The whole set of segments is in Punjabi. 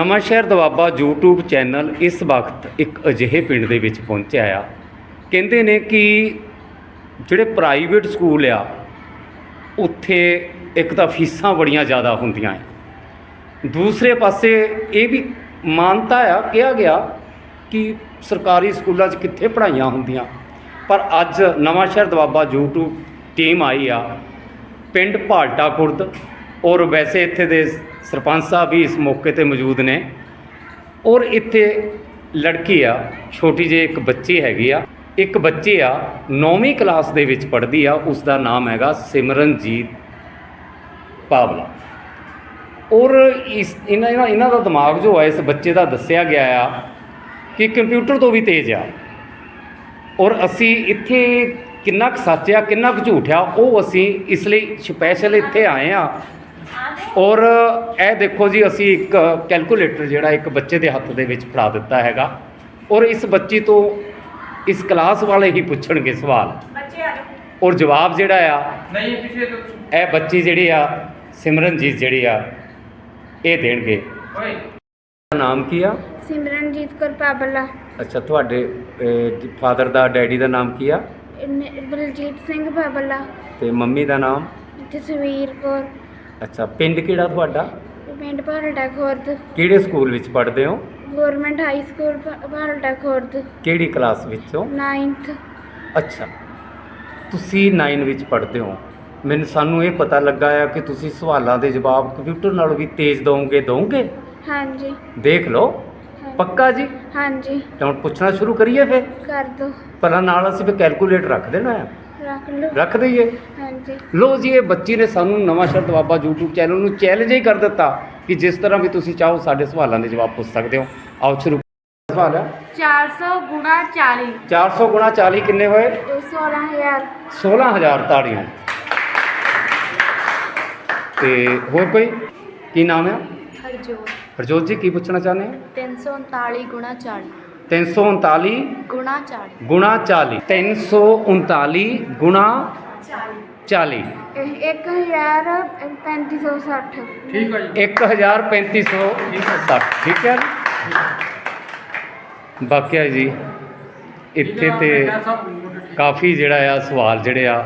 ਨਵਾਂਸ਼ਹਿਰ ਦਵਾਬਾ YouTube ਚੈਨਲ ਇਸ ਵਕਤ ਇੱਕ ਅਜਿਹੇ ਪਿੰਡ ਦੇ ਵਿੱਚ ਪਹੁੰਚਿਆ ਆ। ਕਹਿੰਦੇ ਨੇ ਕਿ ਜਿਹੜੇ ਪ੍ਰਾਈਵੇਟ ਸਕੂਲ ਆ, ਉੱਥੇ ਇੱਕ ਤਾਂ ਫੀਸਾਂ ਬੜੀਆਂ ਜ਼ਿਆਦਾ ਹੁੰਦੀਆਂ ਆ। ਦੂਸਰੇ ਪਾਸੇ ਇਹ ਵੀ ਮਾਨਤਾ ਆ, ਕਿਹਾ ਗਿਆ ਕਿ ਸਰਕਾਰੀ ਸਕੂਲਾਂ 'ਚ ਕਿੱਥੇ ਪੜ੍ਹਾਈਆਂ ਹੁੰਦੀਆਂ। ਪਰ ਅੱਜ ਨਵਾਂਸ਼ਹਿਰ ਦਵਾਬਾ YouTube ਟੀਮ ਆਈ ਆ, ਪਿੰਡ ਭਾਲਟਾ ਖੁਰਦ ਔਰ ਵੈਸੇ ਇੱਥੇ ਦੇ ਸਰਪੰਚ ਸਾਹਿਬ ਵੀ ਇਸ ਮੌਕੇ ਤੇ ਮੌਜੂਦ ਨੇ। ਔਰ ਇੱਥੇ ਲੜਕੀ ਆ, ਛੋਟੀ ਜਿਹੀ ਇੱਕ ਬੱਚੀ ਹੈਗੀ ਆ। ਇੱਕ ਬੱਚੀ ਆ 9ਵੀਂ ਕਲਾਸ ਦੇ ਵਿੱਚ ਪੜ੍ਹਦੀ ਆ ਉਸ ਦਾ ਨਾਮ ਹੈਗਾ ਸਿਮਰਨਜੀਤ ਪਾਵਲਾ। ਔਰ ਇਸ ਇਹਨਾਂ ਇਹਨਾਂ ਦਾ ਦਿਮਾਗ ਜੋ ਹੈ ਇਸ ਬੱਚੇ ਦਾ ਦੱਸਿਆ ਗਿਆ ਆ ਕਿ ਕੰਪਿਊਟਰ ਤੋਂ ਵੀ ਤੇਜ਼ ਆ। ਔਰ ਅਸੀਂ ਇੱਥੇ ਕਿੰਨਾ ਕੁ ਸੱਚ ਆ, ਕਿੰਨਾ ਕੁ ਝੂਠ ਆ, ਉਹ ਅਸੀਂ ਇਸ ਲਈ ਸਪੈਸ਼ਲ ਇੱਥੇ ਆਏ ਆ ਔਰ ਇਹ ਦੇਖੋ ਜੀ ਅਸੀਂ ਇੱਕ ਕੈਲਕੂਲੇਟਰ ਜਿਹੜਾ ਇੱਕ ਬੱਚੇ ਦੇ ਹੱਥ ਦੇ ਵਿੱਚ ਫੜਾ ਦਿੱਤਾ ਹੈਗਾ। ਔਰ ਇਸ ਬੱਚੀ ਤੋਂ ਇਸ ਕਲਾਸ ਵਾਲੇ ਹੀ ਪੁੱਛਣਗੇ ਸਵਾਲ। ਔਰ ਜਵਾਬ ਜਿਹੜਾ ਆ ਨਹੀਂ ਪਿੱਛੇ ਤੋਂ ਇਹ ਬੱਚੀ ਜਿਹੜੀ ਆ ਸਿਮਰਨਜੀਤ ਜਿਹੜੀ ਆ ਇਹ ਦੇਣਗੇ। ਓਏ। ਨਾਮ ਕੀ ਆ? ਸਿਮਰਨਜੀਤ ਕੌਰ ਪਾਬਲਾ। ਅੱਛਾ ਤੁਹਾਡੇ ਫਾਦਰ ਦਾ ਡੈਡੀ ਦਾ ਨਾਮ ਕੀ ਆ? ਬਲਜੀਤ ਸਿੰਘ ਪਾਬਲਾ। ਤੇ ਮੰਮੀ ਦਾ ਨਾਮ? ਤਸਵੀਰ ਕੌਰ। ਅੱਛਾ ਪਿੰਡ ਕਿਹੜਾ ਤੁਹਾਡਾ? ਪਿੰਡ ਭਾਲਟਾ ਖੁਰਦ। ਕਿਹੜੇ ਸਕੂਲ ਵਿੱਚ ਪੜ੍ਹਦੇ ਹੋ? ਗਵਰਨਮੈਂਟ ਹਾਈ ਸਕੂਲ ਭਾ- ਭਾਲਟਾ ਖੁਰਦ। ਕਿਹੜੀ ਕਲਾਸ ਵਿੱਚੋਂ? 9th ਅੱਛਾ ਤੁਸੀਂ 9 ਵਿੱਚ ਪੜ੍ਹਦੇ ਹੋ। ਮੈਨੂੰ ਸਾਨੂੰ ਇਹ ਪਤਾ ਲੱਗਾ ਆ ਕਿ ਤੁਸੀਂ ਸਵਾਲਾਂ ਦੇ ਜਵਾਬ ਕੰਪਿਊਟਰ ਨਾਲੋਂ ਵੀ ਤੇਜ਼ ਦੋਗੇ ਦੋਗੇ ਹਾਂਜੀ। ਦੇਖ ਲਓ। ਪੱਕਾ ਜੀ? ਹਾਂਜੀ। ਤਾਂ ਹੁਣ ਪੁੱਛਣਾ ਸ਼ੁਰੂ ਕਰੀਏ ਫਿਰ? ਕਰ ਦੋ। ਪਹਿਲਾਂ ਨਾਲ ਅਸੀਂ ਫਿਰ ਕੈਲਕੂਲੇਟਰ ਰੱਖ ਦੇਣਾ ਆ। ਰੱਖ ਲਓ। ਰੱਖ ਦਈਏ? ਹਾਂਜੀ। ਲੋ ਜੀ ਇਹ ਬੱਚੀ ਨੇ ਸਾਨੂੰ ਨਵਾਂ ਸ਼ਬਦ ਬਾਬਾ YouTube ਚੈਨਲ ਨੂੰ ਚੈਲੰਜ ਹੀ ਕਰ ਦਿੱਤਾ ਕਿ ਜਿਸ ਤਰ੍ਹਾਂ ਵੀ ਤੁਸੀਂ ਚਾਹੋ ਸਾਡੇ ਸਵਾਲਾਂ ਦੇ ਜਵਾਬ ਪੁੱਛ ਸਕਦੇ ਹੋ। ਆਓ ਸ਼ੁਰੂ ਸਵਾਲ ਹੈ? 400 ਗੁਣਾ 40 400 ਗੁਣਾ 40 ਕਿੰਨੇ ਹੋਏ? 16000 16000 ਤਾੜੀਆਂ। ਤੇ ਹੋਰ ਕੋਈ? ਕੀ ਨਾਮ ਹੈ? ਹਰਜੋਤ। ਹਰਜੋਤ ਜੀ ਕੀ ਪੁੱਛਣਾ ਚਾਹੁੰਦੇ ਹੋ? 339 ਗੁਣਾ 40 339 ਗੁਣਾ 40 ਗੁਣਾ 40 339 ਗੁਣਾ 40 135060 ਠੀਕ ਆ ਜੀ। 135060 ਠੀਕ ਹੈ ਜੀ? ਬਾਕਿਆ ਜੀ ਇੱਥੇ ਤੇ ਕਾਫੀ ਜਿਹੜਾ ਆ ਸਵਾਲ ਜਿਹੜੇ ਆ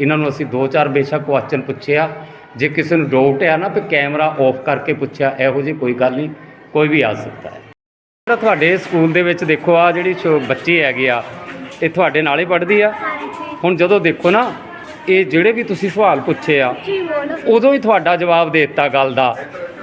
ਇਹਨਾਂ ਨੂੰ ਅਸੀਂ ਦੋ ਚਾਰ ਬੇਸ਼ੱਕ ਕੁਐਸਚਨ ਪੁੱਛਿਆ। ਜੇ ਕਿਸੇ ਨੂੰ ਡਾਊਟ ਆ ਨਾ ਤੇ ਕੈਮਰਾ ਆਫ ਕਰਕੇ ਪੁੱਛਿਆ ਇਹੋ ਜਿਹੀ ਕੋਈ ਗੱਲ ਨਹੀਂ ਕੋਈ ਵੀ ਆ ਸਕਦਾ ਹੈ। ਜਿਹੜਾ ਤੁਹਾਡੇ ਸਕੂਲ ਦੇ ਵਿੱਚ ਦੇਖੋ ਆ ਜਿਹੜੀ ਛੋ- ਬੱਚੀ ਹੈਗੀ ਆ ਇਹ ਤੁਹਾਡੇ ਨਾਲ ਹੀ ਪੜ੍ਹਦੀ ਆ? ਹੁਣ ਜਦੋਂ ਦੇਖੋ ਨਾ ਇਹ ਜਿਹੜੇ ਵੀ ਤੁਸੀਂ ਸਵਾਲ ਪੁੱਛੇ ਆ ਜੀ ਬੋਲੋ ਉਦੋਂ ਹੀ ਤੁਹਾਡਾ ਜਵਾਬ ਦੇ ਦਿੱਤਾ ਗੱਲ ਦਾ।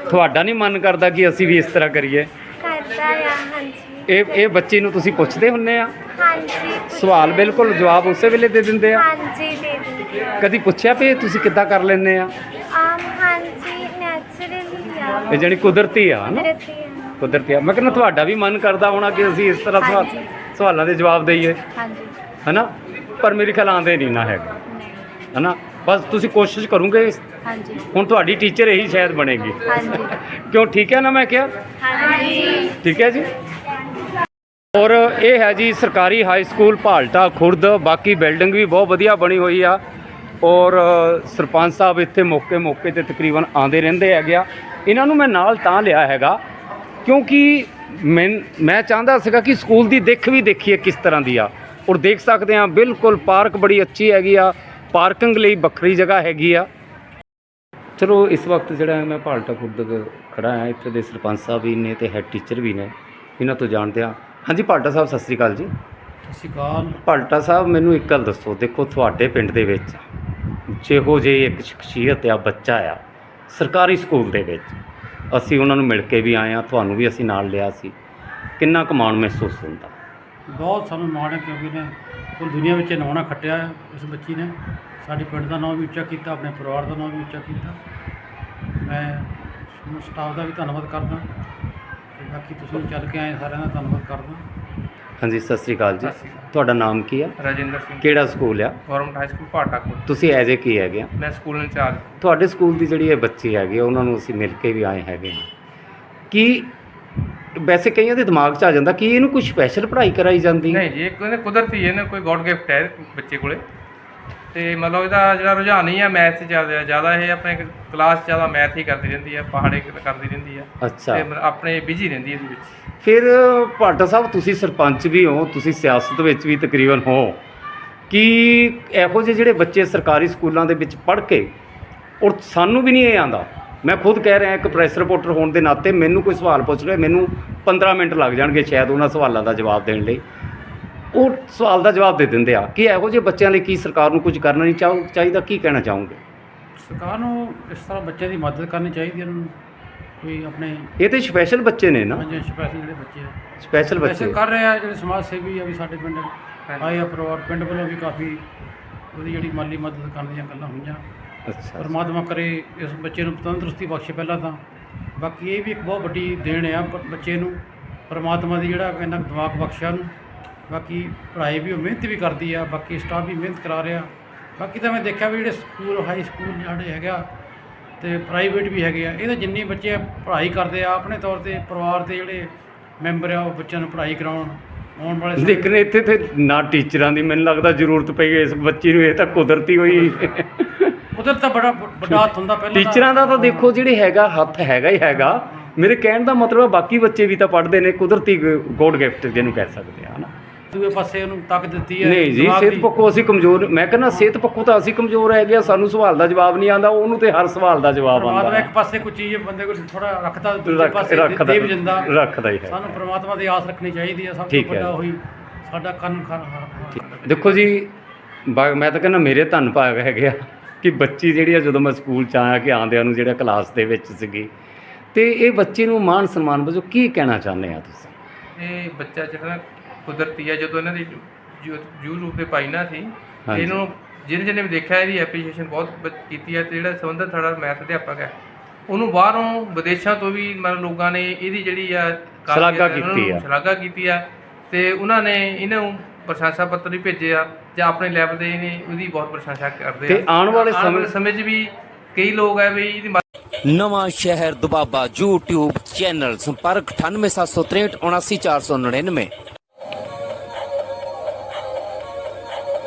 ਤੁਹਾਡਾ ਨਹੀਂ ਮਨ ਕਰਦਾ ਕਿ ਅਸੀਂ ਵੀ ਇਸ ਤਰ੍ਹਾਂ ਕਰੀਏ। ਕਰਦਾ ਆ ਹਾਂਜੀ। ਇਹ ਇਹ ਬੱਚੀ ਨੂੰ ਤੁਸੀਂ ਪੁੱਛਦੇ ਹੁੰਨੇ ਆ? ਹਾਂਜੀ ਸਵਾਲ ਬਿਲਕੁਲ ਜਵਾਬ ਉਸੇ ਵੇਲੇ ਦੇ ਦਿੰਦੇ ਆ? ਹਾਂਜੀ ਦੇ ਦਿੰਦੀ ਕਦੀ ਪੁੱਛਿਆ ਵੀ ਇਹ ਤੁਸੀਂ ਕਿੱਦਾਂ ਕਰ ਲੈਂਦੇ ਆ? ਆਮ ਹਾਂਜੀ ਨੈਚੁਰਲੀ ਆ। ਇਹ ਜਾਣੀ ਕੁਦਰਤੀ ਆ ਨਾ ਕੁਦਰਤੀ ਆ। ਕੁਦਰਤੀ ਆ। ਮੈਂ ਕਹਿੰਦਾ ਤੁਹਾਡਾ ਵੀ ਮਨ ਕਰਦਾ ਹੋਣਾ ਕਿ ਅਸੀਂ ਇਸ ਤਰ੍ਹਾਂ ਸਵਾਲ ਹਾਂਜੀ। ਸਵਾਲਾਂ ਦੇ ਜਵਾਬ ਦਈਏ। ਹਾਂਜੀ। ਹਨਾ? ਪਰ ਮੇਰੇ ਖਿਆਲ ਆਉਂਦੇ ਨਹੀਂ ਨਾ ਹੈਗਾ। ਨਹੀਂ। ਹਨਾ? ਬਸ ਤੁਸੀਂ ਕੋਸ਼ਿਸ਼ ਕਰੋਗੇ। ਹਾਂਜੀ। ਹੁਣ ਤੁਹਾਡੀ ਟੀਚਰ ਇਹੀ ਸ਼ਾਇਦ ਬਣੇਗੀ। ਹਾਂਜੀ। ਕਿਉਂ? ਠੀਕ ਹੈ ਨਾ ਮੈਂ ਕਿਹਾ? ਹਾਂਜੀ। ਠੀਕ ਹੈ ਜੀ। ਔਰ ਇਹ ਹੈ ਜੀ ਸਰਕਾਰੀ ਹਾਈ ਸਕੂਲ ਭਾਲਟਾ ਖੁਰਦ। ਬਾਕੀ ਬਿਲਡਿੰਗ ਵੀ ਬਹੁਤ ਵਧੀਆ ਬਣੀ ਹੋਈ ਆ। ਔਰ ਸਰਪੰਚ ਸਾਹਿਬ ਇੱਥੇ ਮੌਕੇ ਮੌਕੇ ਤੇ ਤਕਰੀਬਨ ਆਉਂਦੇ ਰਹਿੰਦੇ ਹੈਗੇ ਆ। ਇਹਨਾਂ ਨੂੰ ਮੈਂ ਨਾਲ ਤਾਂ ਲਿਆ ਹੈਗਾ। ਕਿਉਂਕਿ ਮੈਂ ਮੈਂ ਚਾਹੁੰਦਾ ਸੀਗਾ ਕਿ ਸਕੂਲ ਦੀ ਦਿੱਖ ਵੀ ਦੇਖੀਏ ਕਿਸ ਤਰ੍ਹਾਂ ਦੀ ਆ। ਔਰ ਦੇਖ ਸਕਦੇ ਆ ਬਿਲਕੁਲ ਪਾਰਕ ਬੜੀ ਅੱਛੀ ਹੈਗੀ ਆ। ਪਾਰਕਿੰਗ ਲਈ ਵੱਖਰੀ ਜਗ੍ਹਾ ਹੈਗੀ ਆ। ਚਲੋ ਇਸ ਵਕਤ ਜਿਹੜਾ ਮੈਂ ਭਾਲਟਾ ਖੁਰਦ ਖੜਾ ਹਾਂ ਇੱਥੇ ਦੇ ਸਰਪੰਚ ਸਾਹਿਬ ਵੀ ਨੇ ਤੇ ਹੈਡ ਟੀਚਰ ਵੀ ਨੇ ਇਹਨਾਂ ਤੋਂ ਜਾਣਦੇ ਆ ਹਾਂਜੀ ਭਾਲਟਾ ਸਾਹਿਬ ਸਤਿ ਸ੍ਰੀ ਅਕਾਲ ਜੀ। ਸਤਿ ਸ਼੍ਰੀ ਅਕਾਲ। ਭਾਲਟਾ ਸਾਹਿਬ ਮੈਨੂੰ ਇੱਕ ਗੱਲ ਦੱਸੋ। ਦੇਖੋ ਤੁਹਾਡੇ ਪਿੰਡ ਦੇ ਵਿੱਚ ਜਿਹੋ ਜਿਹੀ ਇੱਕ ਸ਼ਖਸੀਅਤ ਆ ਬੱਚਾ ਆ ਸਰਕਾਰੀ ਸਕੂਲ ਦੇ ਵਿੱਚ। ਅਸੀਂ ਉਹਨਾਂ ਨੂੰ ਮਿਲ ਕੇ ਵੀ ਆਏ ਆ ਤੁਹਾਨੂੰ ਵੀ ਅਸੀਂ ਨਾਲ ਲਿਆ ਸੀ। ਕਿੰਨਾ ਕੁ ਮਾਣ ਮਹਿਸੂਸ ਹੁੰਦਾ? ਬਹੁਤ ਸਾਨੂੰ ਮਾਣ ਹੈ ਕਿਉਂਕਿ ਨੇ ਕੁੱਲ ਦੁਨੀਆ ਵਿੱਚ ਨਾਉਣਾ ਖੱਟਿਆ ਹੈ, ਇਸ ਬੱਚੀ ਨੇ। ਸਾਡੇ ਪਿੰਡ ਦਾ ਨਾਮ ਵੀ ਉੱਚਾ ਕੀਤਾ, ਆਪਣੇ ਪਰਿਵਾਰ ਦਾ ਨਾਮ ਵੀ ਉੱਚਾ ਕੀਤਾ। ਮੈਂ ਸਮੂਹ ਸਟਾਫ ਦਾ ਵੀ ਧੰਨਵਾਦ ਕਰਦਾ। ਤੇ ਬਾਕੀ ਤੁਸੀਂ ਚੱਲ ਕੇ ਆਏ, ਸਾਰਿਆਂ ਦਾ ਧੰਨਵਾਦ ਕਰਦਾ। ਹਾਂਜੀ ਸਤਿ ਸ੍ਰੀ ਅਕਾਲ ਜੀ। ਸਤਿ ਸ਼੍ਰੀ ਅਕਾਲ। ਤੁਹਾਡਾ ਨਾਮ ਕੀ ਆ? ਰਾਜਿੰਦਰ ਸਿੰਘ। ਕਿਹੜਾ ਸਕੂਲ ਆ? ਗਵਰਨਮੈਂਟ ਹਾਈ ਸਕੂਲ ਪਾਟਾਕੋਟ ਤੁਸੀਂ ਐਜ਼ ਏ ਕੀ ਹੈਗੇ ਆ? ਮੈਂ ਸਕੂਲ ਇੰਚਾਰਜ। ਤੁਹਾਡੇ ਸਕੂਲ ਦੀ ਜਿਹੜੀ ਇਹ ਬੱਚੀ ਹੈਗੀ ਆ, ਉਹਨਾਂ ਨੂੰ ਅਸੀਂ ਮਿਲ ਕੇ ਵੀ ਆਏ ਹੈਗੇ ਹਾਂ ਕੀ ਵੈਸੇ ਕਈਆਂ ਦੇ ਦਿਮਾਗ 'ਚ ਆ ਜਾਂਦਾ ਕਿ ਇਹਨੂੰ ਕੋਈ ਸਪੈਸ਼ਲ ਪੜ੍ਹਾਈ ਕਰਾਈ ਜਾਂਦੀ? ਨਹੀਂ ਜੀ ਇਹ ਕੋਈ ਕੁਦਰਤੀ ਹੈ ਨਾ ਕੋਈ ਗੋਡ ਗਿਫਟ ਹੈ ਬੱਚੇ ਕੋਲੇ। ਤੇ ਮਤਲਬ ਇਹਦਾ ਜਿਹੜਾ ਰੁਝਾਨ ਹੀ ਆ ਮੈਥ 'ਚ ਜ਼ਿਆਦਾ ਜ਼ਿਆਦਾ ਇਹ ਆਪਣੇ ਕਲਾਸ 'ਚ ਜ਼ਿਆਦਾ ਮੈਥ ਹੀ ਕਰਦੀ ਰਹਿੰਦੀ ਆ ਪਹਾੜੇ ਕਰਦੀ ਰਹਿੰਦੀ ਆ। ਅੱਛਾ। ਤੇ ਮਤਲਬ ਆਪਣੇ ਬਿਜ਼ੀ ਰਹਿੰਦੀ ਇਹਦੇ ਵਿੱਚ। ਫਿਰ ਭਾਟਾ ਸਾਹਿਬ, ਤੁਸੀਂ ਸਰਪੰਚ ਵੀ ਹੋ, ਤੁਸੀਂ ਸਿਆਸਤ ਵਿੱਚ ਵੀ ਤਕਰੀਬਨ ਹੋ। ਕਿ ਇਹੋ ਜਿਹੇ ਜਿਹੜੇ ਬੱਚੇ ਸਰਕਾਰੀ ਸਕੂਲਾਂ ਦੇ ਵਿੱਚ ਪੜ੍ਹ ਕੇ, ਔਰ ਸਾਨੂੰ ਵੀ ਨਹੀਂ ਇਹ ਆਂਦਾ ਮੈਂ ਖੁਦ ਕਹਿ ਰਿਹਾ, ਇੱਕ ਪ੍ਰੈਸ ਰਿਪੋਰਟਰ ਹੋਣ ਦੇ ਨਾਤੇ ਮੈਨੂੰ ਕੋਈ ਸਵਾਲ ਪੁੱਛ ਰਿਹਾ, ਮੈਨੂੰ 15 ਮਿੰਟ ਲੱਗ ਜਾਣਗੇ ਸ਼ਾਇਦ ਉਹਨਾਂ ਸਵਾਲਾਂ ਦਾ ਜਵਾਬ ਦੇਣ ਲਈ। ਉਹ ਸਵਾਲ ਦਾ ਜਵਾਬ ਦੇ ਦਿੰਦੇ ਆ ਕਿ ਇਹੋ ਜਿਹੇ ਬੱਚਿਆਂ ਲਈ ਕੀ ਸਰਕਾਰ ਨੂੰ ਕੁਝ ਕਰਨਾ ਨਹੀਂ ਚਾਹੂ, ਚਾਹੀਦਾ, ਕੀ ਕਹਿਣਾ ਚਾਹੋਗੇ? ਸਰਕਾਰ ਨੂੰ ਇਸ ਤਰ੍ਹਾਂ ਬੱਚਿਆਂ ਦੀ ਮਦਦ ਕਰਨੀ ਚਾਹੀਦੀ ਹੈ ਉਹਨਾਂ ਨੂੰ। ਕੋਈ ਆਪਣੇ ਇਹ ਤੇ ਸਪੈਸ਼ਲ ਬੱਚੇ ਨੇ ਨਾ? ਪੰਜ ਸਪੈਸ਼ਲ ਜਿਹੜੇ ਬੱਚੇ ਆ। ਸਪੈਸ਼ਲ ਵੈਸੇ ਬੱਚੇ। ਕਰ ਰਹੇ ਆ ਜਿਹੜੇ ਸਮਾਜ ਸੇਵੀ ਆ ਵੀ ਸਾਡੇ ਪਿੰਡ ਆਏ ਆ ਪਰਿਵਾਰ ਪਿੰਡ ਵੱਲੋਂ ਵੀ ਕਾਫੀ ਉਹਦੀ ਜਿਹੜੀ ਮਾਲੀ ਮਦਦ ਕਰਨ ਦੀਆਂ ਗੱਲਾਂ ਹੋਈਆਂ। ਅੱਛਾ ਪਰਮਾਤਮਾ ਕਰੇ ਇਸ ਬੱਚੇ ਨੂੰ ਤੰਦਰੁਸਤੀ ਬਖਸ਼ੇ ਪਹਿਲਾਂ ਤਾਂ। ਬਾਕੀ ਇਹ ਵੀ ਇੱਕ ਬਹੁਤ ਵੱਡੀ ਦੇਣ ਆ ਬੱਚੇ ਨੂੰ। ਪਰਮਾਤਮਾ ਦੀ ਜਿਹੜਾ ਇੰਨਾ ਕੁ ਦਿਮਾਗ ਬਖਸ਼ਿਆ ਨੂੰ। ਬਾਕੀ ਪੜ੍ਹਾਈ ਵੀ ਉਹ ਮਿਹਨਤ ਵੀ ਕਰਦੀ ਆ ਬਾਕੀ ਸਟਾਫ ਵੀ ਮਿਹਨਤ ਕਰਾ ਰਿਹਾ। ਬਾਕੀ ਤਾਂ ਮੈਂ ਦੇਖਿਆ ਵੀ ਜਿਹੜੇ ਸਕੂਲ ਹਾਈ ਸਕੂਲ ਜਿਹੜੇ ਹੈਗਾ ਤੇ ਪ੍ਰਾਈਵੇਟ ਵੀ ਹੈਗੇ ਆ। ਇਹਦੇ ਜਿੰਨੇ ਬੱਚੇ ਪੜ੍ਹਾਈ ਕਰਦੇ ਆ ਆਪਣੇ ਤੌਰ ਤੇ ਪਰਿਵਾਰ ਦੇ ਜਿਹੜੇ ਮੈਂਬਰ ਆ ਉਹ ਬੱਚਿਆਂ ਨੂੰ ਪੜ੍ਹਾਈ ਕਰਾਉਣ ਆਉਣ ਵਾਲੇ ਸਮੇਂ- ਲੇਕਿਨ ਇੱਥੇ ਤੇ ਨਾ ਟੀਚਰਾਂ ਦੀ ਮੈਨੂੰ ਲੱਗਦਾ ਜ਼ਰੂਰਤ ਪਈ ਇਸ ਬੱਚੀ ਨੂੰ ਇਹ ਤਾਂ ਕੁਦਰਤੀ ਹੋਈ। ਉਧਰ ਤਾਂ ਬੜਾ ਵੱਡਾ ਹੱਥ ਹੁੰਦਾ ਪਹਿਲਾਂ ਟੀਚਰਾਂ ਦਾ ਤਾਂ ਦੇਖੋ ਜਿਹੜੇ ਹੈਗਾ ਹੱਥ ਹੈਗਾ ਹੀ ਹੈਗਾ। ਮੇਰੇ ਕਹਿਣ ਦਾ ਮਤਲਬ ਹੈ ਬਾਕੀ ਬੱਚੇ ਵੀ ਤਾਂ ਪੜ੍ਹਦੇ ਨੇ ਕੁਦਰਤੀ ਗੋਡ ਗਿਫਟ ਜਿਹਨੂੰ ਕਹਿ ਸਕਦੇ ਆ ਹਨਾ। ਦੂਏ ਪਾਸੇ ਉਹਨੂੰ ਤੱਕ ਦਿੱਤੀ ਹੈ ਨਹੀਂ ਜੀ ਸਿਹਤ ਦੀ। ਪੱਖੋਂ ਅਸੀਂ ਕਮਜ਼ੋਰ ਮੈਂ ਕਹਿੰਦਾ ਸਿਹਤ ਪੱਖੋਂ ਤਾਂ ਅਸੀਂ ਕਮਜ਼ੋਰ ਹੈਗੇ ਆ ਸਾਨੂੰ ਸਵਾਲ ਦਾ ਜਵਾਬ ਨਹੀਂ ਆਉਂਦਾ ਉਹਨੂੰ ਤੇ ਹਰ ਸਵਾਲ ਦਾ ਜਵਾਬ ਪਰਮਾਤਮਾ ਇੱਕ ਪਾਸੇ ਕੋਈ ਚੀਜ਼ ਬੰਦੇ ਕੋਲ ਥੋੜਾ ਰੱਖਦਾ ਦੂਜੇ ਪਾਸੇ ਦੇ- ਰੱਖਦਾ ਦੇ ਵੀ ਜਾਂਦਾ। ਰੱਖਦਾ ਹੀ ਹੈ। ਸਾਨੂੰ ਪਰਮਾਤਮਾ ਦੀ ਆਸ ਰੱਖਣੀ ਚਾਹੀਦੀ ਹੈ ਸਭ ਤੋਂ ਠੀਕ ਹੈ। ਵੱਡਾ ਉਹੀ ਸਾਡਾ ਕੰਨ ਖਾ ਦੇਖੋ ਜੀ ਬਾ- ਮੈਂ ਤਾਂ ਕਹਿੰਦਾ ਮੇਰੇ ਧੰਨ ਭਾਗ ਹੈਗੇ ਆ ਕਿ ਬੱਚੀ ਜਿਹੜੀ ਆ ਜਦੋਂ ਮੈਂ ਸਕੂਲ ਚ ਆਇਆ ਕਿ ਆਂਦਿਆਂ ਨੂੰ ਜਿਹੜਾ ਕਲਾਸ ਦੇ ਵਿੱਚ ਸੀਗੀ ਤੇ ਇਹ ਬੱਚੇ ਨੂੰ ਮਾਣ ਸਨਮਾਨ ਵਜੋਂ ਕੀ ਕਹਿਣਾ ਚਾਹੁੰਦੇ ਆ ਤੁਸੀਂ? ਇਹ ਬੱਚਾ ਜਿਹੜਾ ਕੁਦਰਤੀ ਆ ਜਦੋਂ ਇਹਨਾਂ ਦੀ YouTube ਤੇ ਪਾਈ ਨਾ ਸੀ ਹਾਂਜੀ। ਇਹਨੂੰ ਜਿਹਨੇ ਜਿਹਨੇ ਵੀ ਦੇਖਿਆ ਇਹਦੀ ਐਪਰੀਸ਼ੀਏਸ਼ਨ ਬਹੁਤ ਬ- ਕੀਤੀ ਹੈ ਤੇ ਜਿਹੜਾ ਸੰਬੰਧਤ ਸਾਡਾ ਮੈਥ ਅਧਿਆਪਕ ਹੈ ਉਹਨੂੰ ਬਾਹਰੋਂ ਵਿਦੇਸ਼ਾਂ ਤੋਂ ਵੀ ਮਤਲਬ ਲੋਕਾਂ ਨੇ ਇਹਦੀ ਜਿਹੜੀ ਆ ਕਾਬਲੀਅਤ ਸ਼ਲਾਘਾ ਹੈ, ਉਹਨਾਂ ਕੀਤੀ ਨੂੰ ਆ। ਸ਼ਲਾਘਾ ਕੀਤੀ ਆ ਤੇ ਉਹਨਾਂ ਨੇ ਇਹਨੂੰ ਪ੍ਰਸ਼ੰਸਾ ਪੱਤਰ ਵੀ ਭੇਜੇ ਆ ਜਾਂ ਆਪਣੇ ਲੈਵਲ ਤੇ ਇਹਨੇ ਉਹਦੀ ਬਹੁਤ ਪ੍ਰਸ਼ੰਸਾ ਕਰਦੇ ਆ ਤੇ ਆਉਣ ਵਾਲੇ ਸਮੇਂ- ਸਮੇਂ 'ਚ ਵੀ ਕਈ ਲੋਕ ਹੈ ਵੀ ਇਹਦੀ ਨਵਾਂ ਸ਼ਹਿਰ ਦੁਬਾਬਾ YouTube ਚੈਨਲ ਸੰਪਰਕ 98763 79499